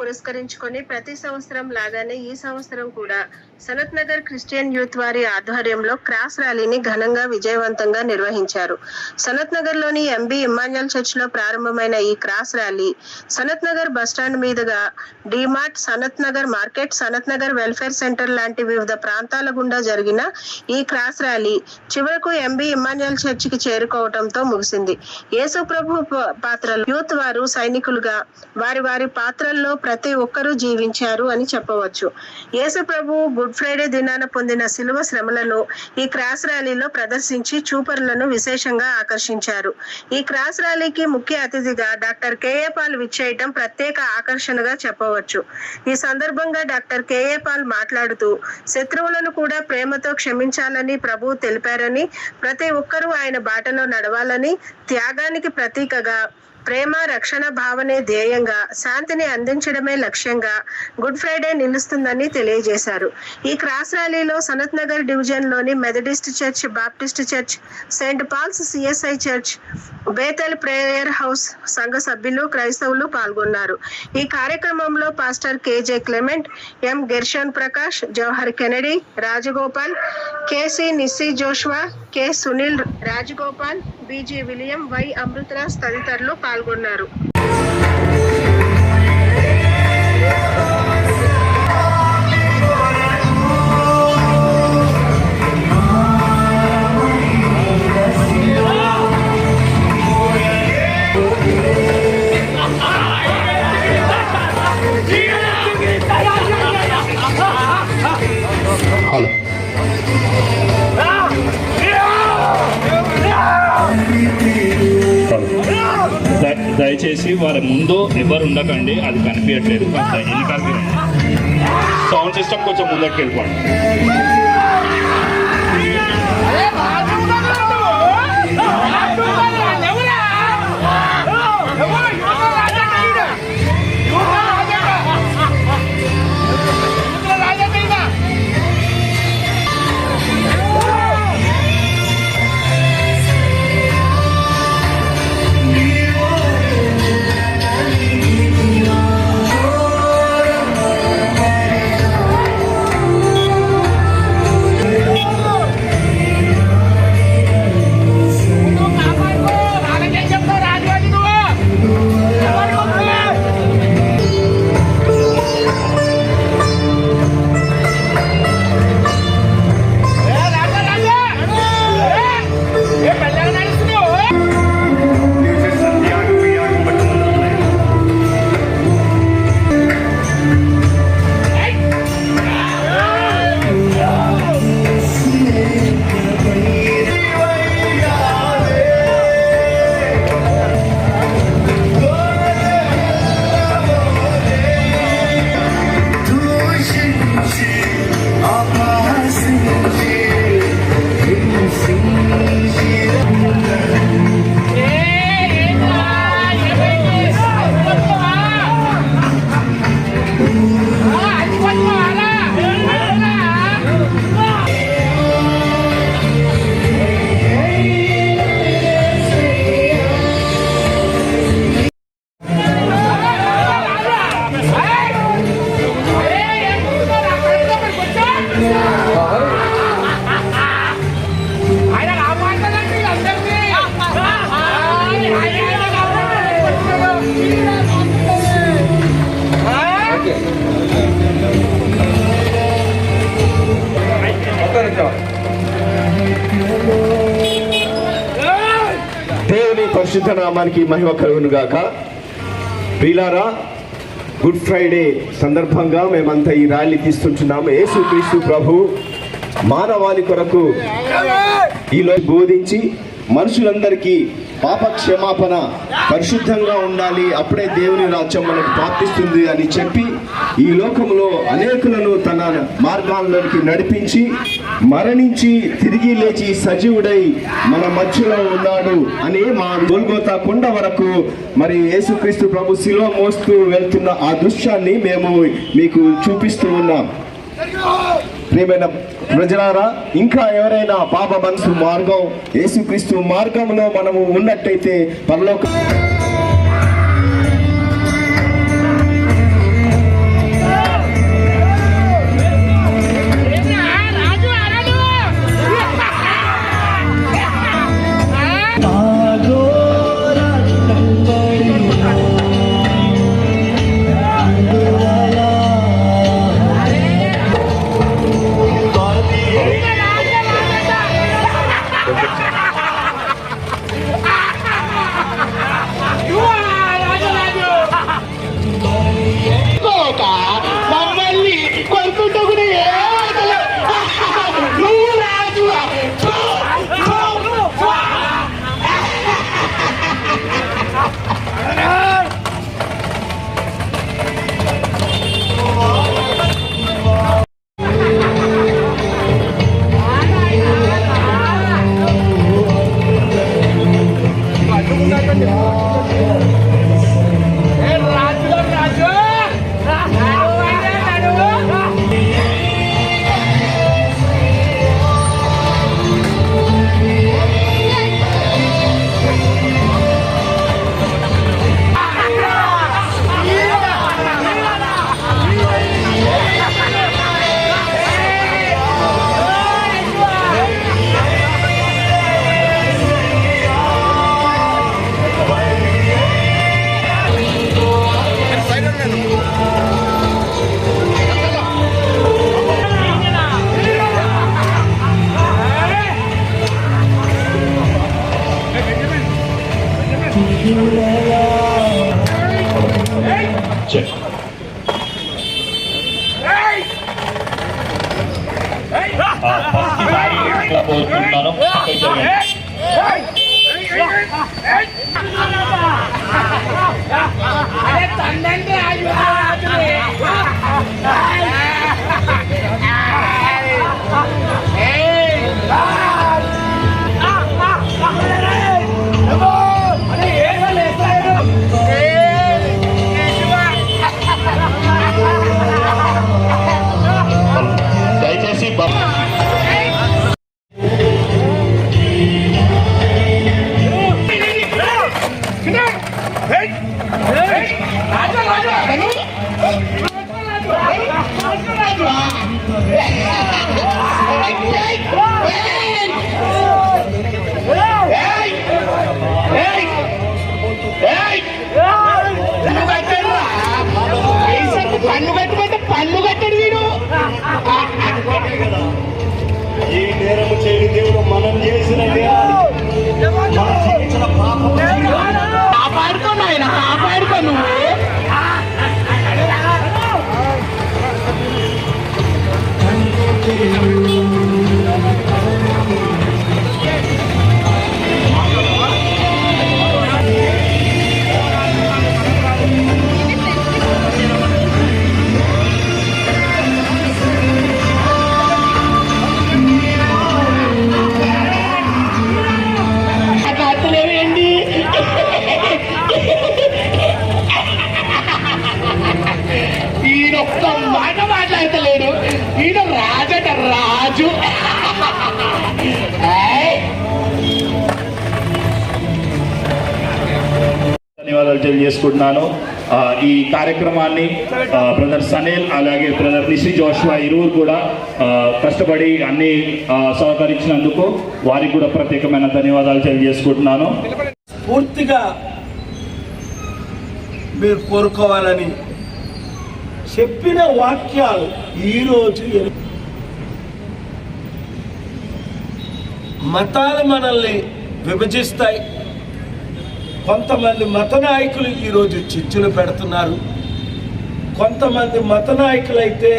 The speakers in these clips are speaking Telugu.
పురస్కరించుకొని ప్రతి సంవత్సరం లాగానే ఈ సంవత్సరం కూడా సనత్ నగర్ క్రిస్టియన్ యూత్ వారి ఆధ్వర్యంలో క్రాస్ ర్యాలీని ఘనంగా విజయవంతంగా నిర్వహించారు. సనత్ నగర్లోని ఎంబీ ఇమాన్యుల్ చర్చ్లో ప్రారంభమైన ఈ cross rally Sanath Nagar bus stand మీదుగా DMart Sanath Nagar market Sanath Nagar welfare centre లాంటి వివిధ ప్రాంతాల గుండా జరిగిన ఈ క్రాస్ ర్యాలీ చివరకు ఎంబీ ఇమాన్యుల్ చర్చ్కి చేరుకోవడంతో ముగిసింది. యేసుప్రభు ప- పాత్రలు యూత్ వారు సైనికులుగా వారి వారి పాత్రల్లో ప్రతి ఒక్కరూ జీవించారు అని చెప్పవచ్చు. యేసు ప్రభు గుడ్ ఫ్రైడే దినాన పొందిన శిలువ శ్రమలను ఈ క్రాస్ ర్యాలీలో ప్రదర్శించి చూపరులను విశేషంగా ఆకర్షించారు. ఈ క్రాస్ ర్యాలీకి ముఖ్య అతిథిగా డాక్టర్ కేఏ పాల్ విచ్చేయటం ప్రత్యేక ఆకర్షణగా చెప్పవచ్చు. ఈ సందర్భంగా డాక్టర్ కేఏ పాల్ మాట్లాడుతూ శత్రువులను కూడా ప్రేమతో క్షమించాలని ప్రభు తెలిపారని ప్రతి ఒక్కరూ ఆయన బాటలో నడవాలని త్యాగానికి ప్రతీకగా ప్రేమ రక్షణ భావనే ధ్యేయంగా శాంతిని అందించడమే లక్ష్యంగా గుడ్ ఫ్రైడే నిలుస్తుందని తెలియజేశారు. ఈ క్రాస్ ర్యాలీలో సనత్ నగర్ డివిజన్లోని Methodist church Baptist church Saint Paul's CSI church Bethel prayer house సంఘ సభ్యులు క్రైస్తవులు పాల్గొన్నారు. ఈ కార్యక్రమంలో pastor KJ Clement M Gershon Prakash Jawahar Kennedy Rajagopal KC Nissi Joshua K Sunil Rajagopal BG William Y Amritraj తదితరులు పాల్గొన్నారు హలో. దయచేసి వారి ముందు ఎవరు ఉండకండి అది కనిపించట్లేదు. వెనకాలకి సౌండ్ సిస్టమ్ కొంచెం ముందరికి వెళ్ళిపోండి పరిశుద్ధ నామానికి మహిమ కలుగును గాక ప్రిలారా గుడ్ ఫ్రైడే సందర్భంగా మేమంతా ఈ ర్యాలీ తీస్తుంటున్నాము. యేసు క్రీస్తు ప్రభు మానవాళి కొరకు ఈలో బోధించి మనుషులందరికీ పాప క్షమాపణ పరిశుద్ధంగా ఉండాలి. అప్పుడే దేవుని రాజ్యం మనకు ప్రాప్తిస్తుంది అని చెప్పి ఈ లోకంలో అనేకులను తన మార్గాల్లోకి నడిపించి మరణించి తిరిగి లేచి సజీవుడై మన మధ్యలో ఉన్నాడు అని మా గోల్గోతా కొండ వరకు మరి యేసుక్రీస్తు ప్రభు శిలో మోస్తూ వెళ్తున్న ఆ దృశ్యాన్ని మేము మీకు చూపిస్తూ ఉన్నాం. ప్రియమైన ప్రజలారా ఇంకా ఎవరైనా పాప మనసు మార్గం యేసుక్రీస్తు మార్గంలో మనము ఉన్నట్టయితే పరలోక अरे పన్ను పెట్టు ఈయన ఒక్క మాట మాట్లాడతలేడు. ఈయన రాజట రాజు! ధన్యవాదాలు తెలియజేసుకుంటున్నాను. ఆ, ఈ కార్యక్రమాన్ని బ్రదర్ సనేల్ అలాగే బ్రదర్ నిషి జోష్వా ఇరువురు కూడా ఆ, కష్టపడి అన్ని సహకరించినందుకు వారికి కూడా ప్రత్యేకమైన ధన్యవాదాలు తెలియజేసుకుంటున్నాను. పూర్తిగా మీరు కోరుకోవాలని చెప్పిన వాక్యాలు ఈరోజు మతాలు మనల్ని విభజిస్తాయి. కొంతమంది మత నాయకులు ఈరోజు చిచ్చులు పెడుతున్నారు. కొంతమంది మత నాయకులైతే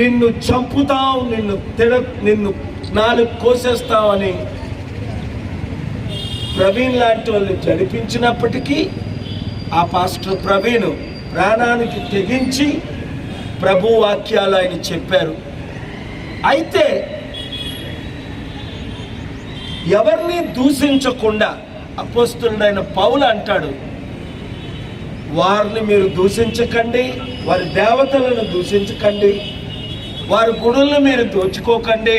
నిన్ను చంపుతాం నిన్ను తిడ నిన్ను నాలుగు కోసేస్తామని ప్రవీణ్ లాంటి వాళ్ళు జరిపించినప్పటికీ ఆ పాస్టర్ ప్రవీణ్ ప్రాణానికి తెగించి ప్రభు వాక్యాలు ఆయన చెప్పారు. అయితే ఎవరిని దూషించకుండా అపోస్తుడైన పౌలు అంటాడు వారిని మీరు దూషించకండి వారి దేవతలను దూషించకండి వారి గుడులను మీరు దోచుకోకండి